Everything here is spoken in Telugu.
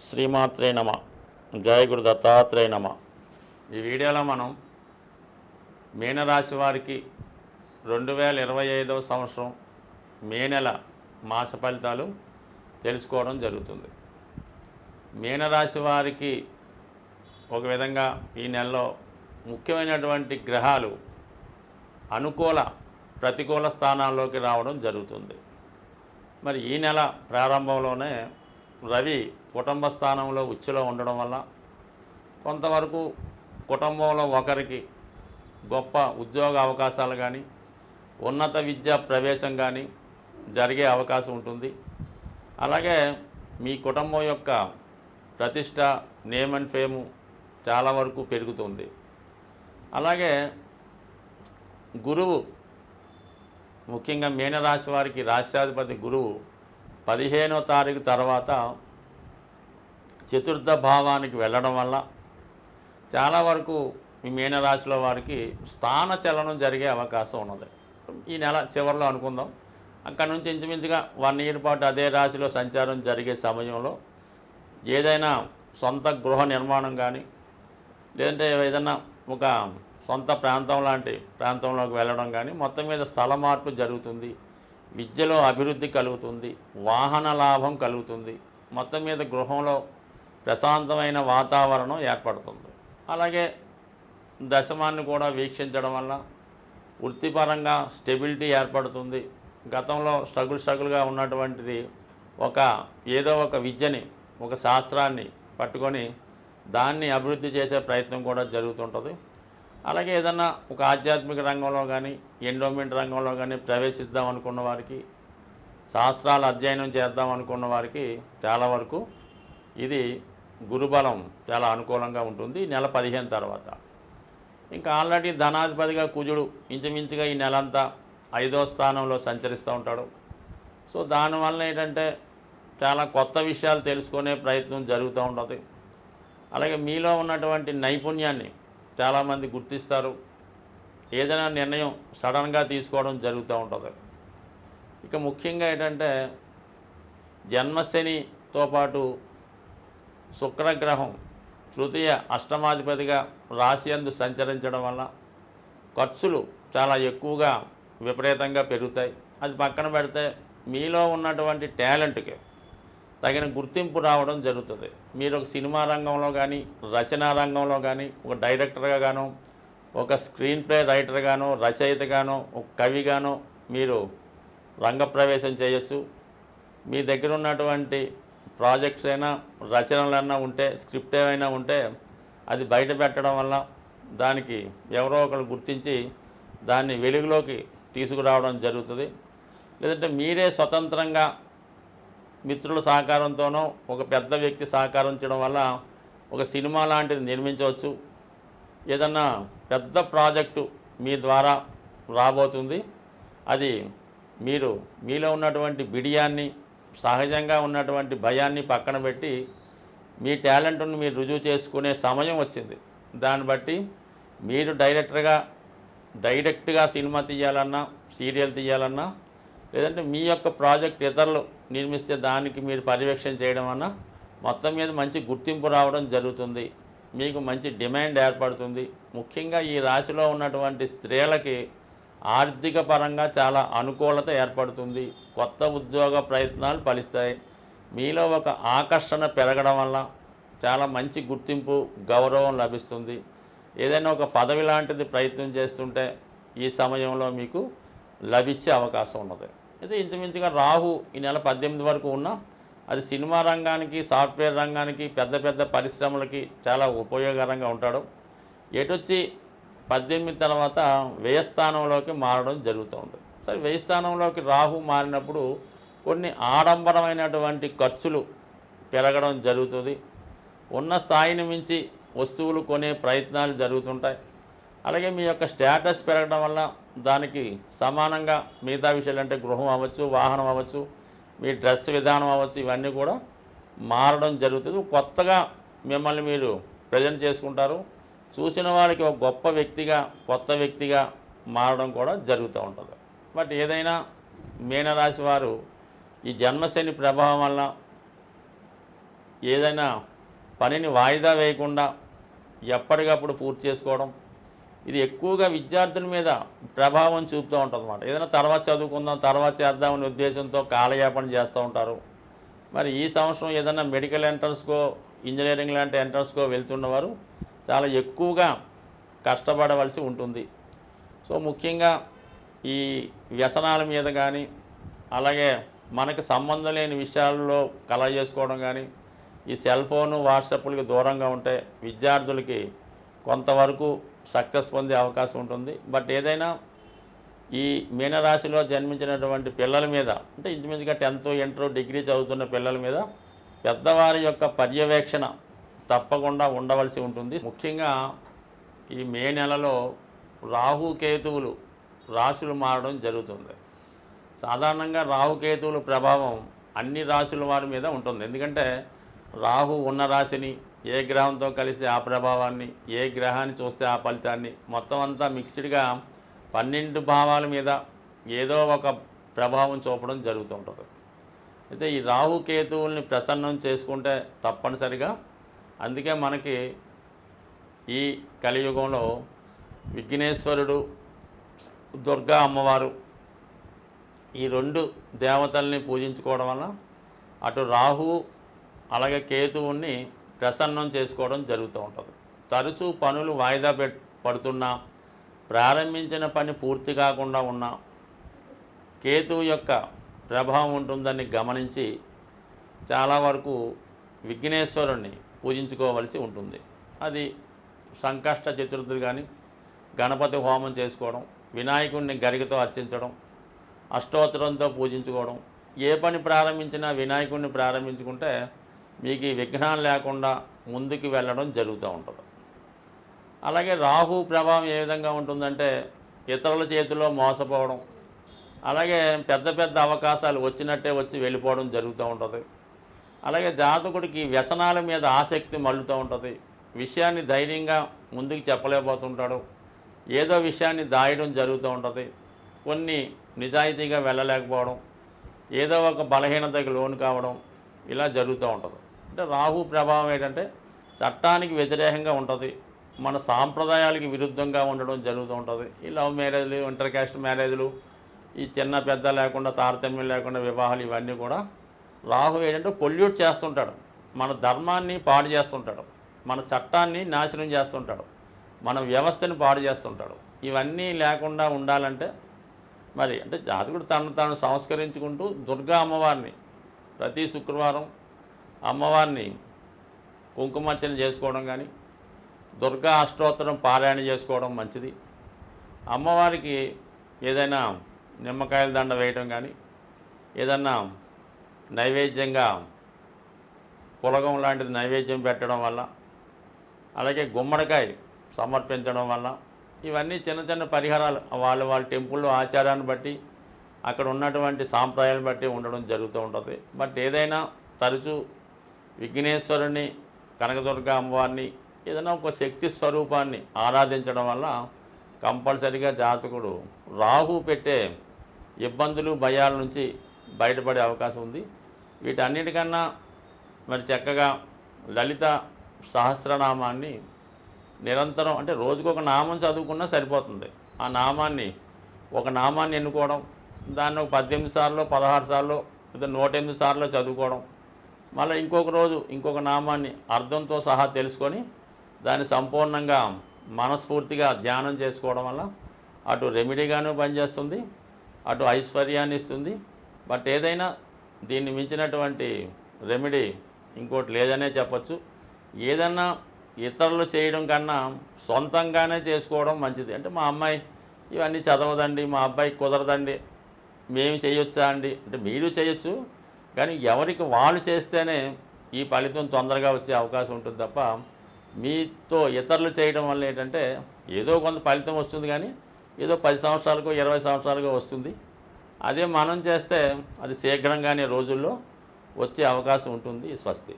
శ్రీమాత్రే నమ. జయ గురు దత్తాత్రేయ నమ. ఈ వీడియోలో మనం మీనరాశి వారికి రెండు వేల ఇరవై ఐదవ సంవత్సరం మే నెల మాస ఫలితాలు తెలుసుకోవడం జరుగుతుంది. మీనరాశి వారికి ఒక విధంగా ఈ నెలలో ముఖ్యమైనటువంటి గ్రహాలు అనుకూల ప్రతికూల స్థానాల్లోకి రావడం జరుగుతుంది. మరి ఈ నెల ప్రారంభంలోనే రవి కుటుంబ స్థానంలో ఉచ్చులో ఉండడం వల్ల కొంతవరకు కుటుంబంలో ఒకరికి గొప్ప ఉద్యోగ అవకాశాలు కానీ ఉన్నత విద్యా ప్రవేశం కానీ జరిగే అవకాశం ఉంటుంది. అలాగే మీ కుటుంబం యొక్క ప్రతిష్ట నేమ్ అండ్ ఫేము చాలా వరకు పెరుగుతుంది. అలాగే గురువు ముఖ్యంగా మీనరాశి వారికి రాశ్యాధిపతి గురువు పదిహేనో తారీఖు తర్వాత చతుర్థ భావానికి వెళ్ళడం వల్ల చాలా వరకు ఈ మీనరాశిలో వారికి స్థాన చలనం జరిగే అవకాశం ఉన్నది. ఈ నెల చివరిలో అనుకుందాం. అక్కడ నుంచి ఇంచుమించుగా వన్ ఇయర్ పాటు అదే రాశిలో సంచారం జరిగే సమయంలో ఏదైనా సొంత గృహ నిర్మాణం కానీ లేదంటే ఏదైనా ఒక సొంత ప్రాంతం లాంటి ప్రాంతంలోకి వెళ్ళడం కానీ మొత్తం మీద స్థల మార్పు జరుగుతుంది. విద్యలో అభివృద్ధి కలుగుతుంది వాహన లాభం కలుగుతుంది. మొత్తం మీద గృహంలో ప్రశాంతమైన వాతావరణం ఏర్పడుతుంది. అలాగే దశమాన్ని కూడా వీక్షించడం వల్ల వృత్తిపరంగా స్టెబిలిటీ ఏర్పడుతుంది. గతంలో స్ట్రగుల్ స్ట్రగుల్గా ఉన్నటువంటిది ఒక ఏదో ఒక విద్యని ఒక శాస్త్రాన్ని పట్టుకొని దాన్ని అభివృద్ధి చేసే ప్రయత్నం కూడా జరుగుతుంటుంది. అలాగే ఏదన్నా ఒక ఆధ్యాత్మిక రంగంలో కానీ ఎండోమెంట్ రంగంలో కానీ ప్రవేశిద్దాం అనుకున్న వారికి శాస్త్రాలు అధ్యయనం చేద్దాం అనుకున్న వారికి చాలా వరకు ఇది గురుబలం చాలా అనుకూలంగా ఉంటుంది నెల పదిహేను తర్వాత. ఇంకా ఆల్రెడీ ధనాధిపతిగా కుజుడు ఇంచుమించుగా ఈ నెలంతా ఐదో స్థానంలో సంచరిస్తూ ఉంటాడు. సో దానివల్ల ఏంటంటే చాలా కొత్త విషయాలు తెలుసుకునే ప్రయత్నం జరుగుతూ ఉంటుంది. అలాగే మీలో ఉన్నటువంటి నైపుణ్యాన్ని చాలామంది గుర్తిస్తారు. ఏదైనా నిర్ణయం సడన్గా తీసుకోవడం జరుగుతూ ఉంటుంది. ఇక ముఖ్యంగా ఏంటంటే జన్మశనితో పాటు శుక్రగ్రహం తృతీయ అష్టమాధిపతిగా రాశి అందు సంచరించడం వల్ల ఖర్చులు చాలా ఎక్కువగా విపరీతంగా పెరుగుతాయి. అది పక్కన పెడితే మీలో ఉన్నటువంటి టాలెంట్కి తగిన గుర్తింపు రావడం జరుగుతుంది. మీరు ఒక సినిమా రంగంలో కానీ రచనా రంగంలో కానీ ఒక డైరెక్టర్గా గాను ఒక స్క్రీన్ ప్లే రైటర్గానో రచయితగానో ఒక కవిగానో మీరు రంగప్రవేశం చేయొచ్చు. మీ దగ్గర ఉన్నటువంటి ప్రాజెక్ట్స్ అయినా రచనలన్నా ఉంటే స్క్రిప్ట్ ఏమైనా ఉంటే అది బయట పెట్టడం వల్ల దానికి ఎవరో ఒకరు గుర్తించి దాన్ని వెలుగులోకి తీసుకురావడం జరుగుతుంది. లేదంటే మీరే స్వతంత్రంగా మిత్రుల సహకారంతోనో ఒక పెద్ద వ్యక్తి సహకరించడం వల్ల ఒక సినిమా లాంటిది నిర్మించవచ్చు. ఏదన్నా పెద్ద ప్రాజెక్టు మీ ద్వారా రాబోతుంది. అది మీరు మీలో ఉన్నటువంటి బిడియాన్ని సహజంగా ఉన్నటువంటి భయాన్ని పక్కన పెట్టి మీ టాలెంట్ను మీరు రుజువు చేసుకునే సమయం వచ్చింది. దాన్ని బట్టి మీరు డైరెక్టర్గా డైరెక్ట్గా సినిమా తీయాలన్నా సీరియల్ తీయాలన్నా లేదంటే మీ యొక్క ప్రాజెక్ట్ ఇతరులు నిర్మిస్తే దానికి మీరు పర్యవేక్షణ చేయడం వలన మొత్తం మీద మంచి గుర్తింపు రావడం జరుగుతుంది. మీకు మంచి డిమాండ్ ఏర్పడుతుంది. ముఖ్యంగా ఈ రాశిలో ఉన్నటువంటి స్త్రీలకి ఆర్థిక పరంగా చాలా అనుకూలత ఏర్పడుతుంది. కొత్త ఉద్యోగ ప్రయత్నాలు ఫలిస్తాయి. మీలో ఒక ఆకర్షణ పెరగడం వల్ల చాలా మంచి గుర్తింపు గౌరవం లభిస్తుంది. ఏదైనా ఒక పదవి లాంటిది ప్రయత్నం చేస్తుంటే ఈ సమయంలో మీకు లభించే అవకాశం ఉన్నది. అయితే ఇంచుమించుగా రాహు ఈ నెల పద్దెనిమిది వరకు ఉన్నా అది సినిమా రంగానికి సాఫ్ట్వేర్ రంగానికి పెద్ద పెద్ద పరిశ్రమలకి చాలా ఉపయోగకరంగా ఉంటాడు. ఎటొచ్చి పద్దెనిమిది తర్వాత వ్యయస్థానంలోకి మారడం జరుగుతుంది సరే వ్యయస్థానంలోకి రాహు మారినప్పుడు కొన్ని ఆడంబరమైనటువంటి ఖర్చులు పెరగడం జరుగుతుంది. ఉన్న స్థాయిని మించి వస్తువులు కొనే ప్రయత్నాలు జరుగుతుంటాయి. అలాగే మీ యొక్క స్టేటస్ పెరగడం వల్ల దానికి సమానంగా మిగతా విషయాలు అంటే గృహం అవ్వచ్చు వాహనం అవ్వచ్చు మీ డ్రెస్ విధానం అవ్వచ్చు ఇవన్నీ కూడా మారడం జరుగుతుంది. కొత్తగా మిమ్మల్ని మీరు ప్రజెంట్ చేసుకుంటారు. చూసిన వారికి ఒక గొప్ప వ్యక్తిగా కొత్త వ్యక్తిగా మారడం కూడా జరుగుతూ ఉంటుంది. బట్ ఏదైనా మీనరాశి వారు ఈ జన్మశని ప్రభావం వల్ల ఏదైనా పనిని వాయిదా వేయకుండా ఎప్పటికప్పుడు పూర్తి చేసుకోవడం ఇది ఎక్కువగా విద్యార్థుల మీద ప్రభావం చూపుతూ ఉంటుంది అన్నమాట. ఏదైనా తర్వాత చదువుకుందాం తర్వాత చేద్దామనే ఉద్దేశంతో కాలయాపన చేస్తూ ఉంటారు. మరి ఈ సంవత్సరం ఏదైనా మెడికల్ ఎంట్రన్స్కో ఇంజనీరింగ్ లాంటి ఎంట్రన్స్కో వెళ్తున్నవారు చాలా ఎక్కువగా కష్టపడవలసి ఉంటుంది. సో ముఖ్యంగా ఈ వ్యసనాల మీద కానీ అలాగే మనకి సంబంధం లేని విషయాల్లో కళ చేసుకోవడం కానీ ఈ సెల్ ఫోను వాట్సాప్లకి దూరంగా ఉంటే విద్యార్థులకి కొంతవరకు సక్సెస్ పొందే అవకాశం ఉంటుంది. బట్ ఏదైనా ఈ మీనరాశిలో జన్మించినటువంటి పిల్లల మీద అంటే ఇంచుమించుగా టెన్త్ ఇంటర్ డిగ్రీ చదువుతున్న పిల్లల మీద పెద్దవారి యొక్క పర్యవేక్షణ తప్పకుండా ఉండవలసి ఉంటుంది. ముఖ్యంగా ఈ మే నెలలో రాహుకేతువులు రాశులు మారడం జరుగుతుంది. సాధారణంగా రాహుకేతువుల ప్రభావం అన్ని రాశుల వారి మీద ఉంటుంది. ఎందుకంటే రాహు ఉన్న రాశిని ఏ గ్రహంతో కలిస్తే ఆ ప్రభావాన్ని ఏ గ్రహాన్ని చూస్తే ఆ ఫలితాన్ని మొత్తం అంతా మిక్స్డ్గా పన్నెండు భావాల మీద ఏదో ఒక ప్రభావం చూపడం జరుగుతూ ఉంటుంది. అయితే ఈ రాహుకేతువుల్ని ప్రసన్నం చేసుకుంటే తప్పనిసరిగా అందుకే మనకి ఈ కలియుగంలో విఘ్నేశ్వరుడు దుర్గా అమ్మవారు ఈ రెండు దేవతల్ని పూజించుకోవడం వల్ల అటు రాహు అలాగే కేతువుని ప్రసన్నం చేసుకోవడం జరుగుతూ ఉంటుంది. తరచూ పనులు వాయిదా పెట్ పడుతున్నా ప్రారంభించిన పని పూర్తి కాకుండా ఉన్నా కేతువు యొక్క ప్రభావం ఉంటుందని గమనించి చాలా వరకు విఘ్నేశ్వరుణ్ణి పూజించుకోవలసి ఉంటుంది. అది సంకష్ట చతుర్థి కానీ గణపతి హోమం చేసుకోవడం వినాయకుడిని గరికతో అర్చించడం అష్టోత్తరంతో పూజించుకోవడం ఏ పని ప్రారంభించినా వినాయకుడిని ప్రారంభించుకుంటే మీకు ఈ విఘ్నాలు లేకుండా ముందుకు వెళ్ళడం జరుగుతూ ఉంటుంది. అలాగే రాహు ప్రభావం ఏ విధంగా ఉంటుందంటే ఇతరుల చేతిలో మోసపోవడం అలాగే పెద్ద పెద్ద అవకాశాలు వచ్చినట్టే వచ్చి వెళ్ళిపోవడం జరుగుతూ ఉంటుంది. అలాగే జాతకుడికి వ్యసనాల మీద ఆసక్తి మళ్ళుతూ ఉంటుంది. విషయాన్ని ధైర్యంగా ముందుకు చెప్పలేకపోతుంటాడు. ఏదో విషయాన్ని దాయడం జరుగుతూ ఉంటుంది. కొన్ని నిజాయితీగా వెళ్ళలేకపోవడం ఏదో ఒక బలహీనతకి లోను కావడం ఇలా జరుగుతూ ఉంటుంది. అంటే రాహు ప్రభావం ఏంటంటే చట్టానికి వ్యతిరేకంగా ఉంటుంది. మన సాంప్రదాయాలకి విరుద్ధంగా ఉండడం జరుగుతూ ఉంటుంది. ఈ లవ్ మ్యారేజ్లు ఇంటర్ క్యాస్ట్ మ్యారేజ్లు ఈ చిన్న పెద్ద లేకుండా తారతమ్యం లేకుండా వివాహాలు ఇవన్నీ కూడా రాహు ఏంటంటే పొల్యూట్ చేస్తుంటాడు. మన ధర్మాన్ని పాడు చేస్తుంటాడు. మన చట్టాన్ని నాశనం చేస్తుంటాడు. మన వ్యవస్థని పాడు చేస్తుంటాడు. ఇవన్నీ లేకుండా ఉండాలంటే మరి అంటే జాతకుడు తను తాను సంస్కరించుకుంటూ దుర్గా అమ్మవారిని ప్రతి శుక్రవారం అమ్మవారిని కుంకుమార్చన చేసుకోవడం కానీ దుర్గా అష్టోత్తరం పారాయణ చేసుకోవడం మంచిది. అమ్మవారికి ఏదైనా నిమ్మకాయల దండ వేయడం కానీ ఏదన్నా నైవేద్యంగా పులగం లాంటిది నైవేద్యం పెట్టడం వల్ల అలాగే గుమ్మడికాయ సమర్పించడం వల్ల ఇవన్నీ చిన్న చిన్న పరిహారాలు వాళ్ళ వాళ్ళ టెంపుల్లో ఆచారాన్ని బట్టి అక్కడ ఉన్నటువంటి సాంప్రదాయాలను బట్టి ఉండడం జరుగుతూ ఉంటుంది. బట్ ఏదైనా తరచూ విఘ్నేశ్వరుని కనకదుర్గ అమ్మవారిని ఏదైనా ఒక శక్తి స్వరూపాన్ని ఆరాధించడం వల్ల కంపల్సరిగా జాతకుడు రాహు పెట్టే ఇబ్బందులు భయాల నుంచి బయటపడే అవకాశం ఉంది. వీటన్నిటికన్నా మరి చక్కగా లలిత సహస్రనామాన్ని నిరంతరం అంటే రోజుకు ఒక నామం చదువుకున్నా సరిపోతుంది. ఆ నామాన్ని ఒక నామాన్ని ఎన్నుకోవడం దాన్ని ఒక పద్దెనిమిది సార్లు పదహారు సార్లు లేదా నూట ఎనిమిది సార్లు చదువుకోవడం. మళ్ళీ ఇంకొక రోజు ఇంకొక నామాన్ని అర్థంతో సహా తెలుసుకొని దాన్ని సంపూర్ణంగా మనస్ఫూర్తిగా ధ్యానం చేసుకోవడం వల్ల అటు రెమెడీగాను పనిచేస్తుంది అటు ఐశ్వర్యాన్ని ఇస్తుంది. బట్ ఏదైనా దీన్ని మించినటువంటి రెమెడీ ఇంకోటి లేదనే చెప్పచ్చు. ఏదన్నా ఇతరులు చేయడం కన్నా సొంతంగానే చేసుకోవడం మంచిది. అంటే మా అమ్మాయి ఇవన్నీ చదవదండి మా అబ్బాయి కుదరదండి మేము చేయొచ్చా అండి? అంటే మీరు చేయొచ్చు కానీ ఎవరికి వాళ్ళు చేస్తేనే ఈ ఫలితం తొందరగా వచ్చే అవకాశం ఉంటుంది తప్ప మీతో ఇతరులు చేయడం వల్ల ఏంటంటే ఏదో కొంత ఫలితం వస్తుంది కానీ ఏదో పది సంవత్సరాలకు ఇరవై సంవత్సరాలకు వస్తుంది. అదే మనం చేస్తే అది శీఘ్రంగానే రోజుల్లో వచ్చే అవకాశం ఉంటుంది స్వస్తి.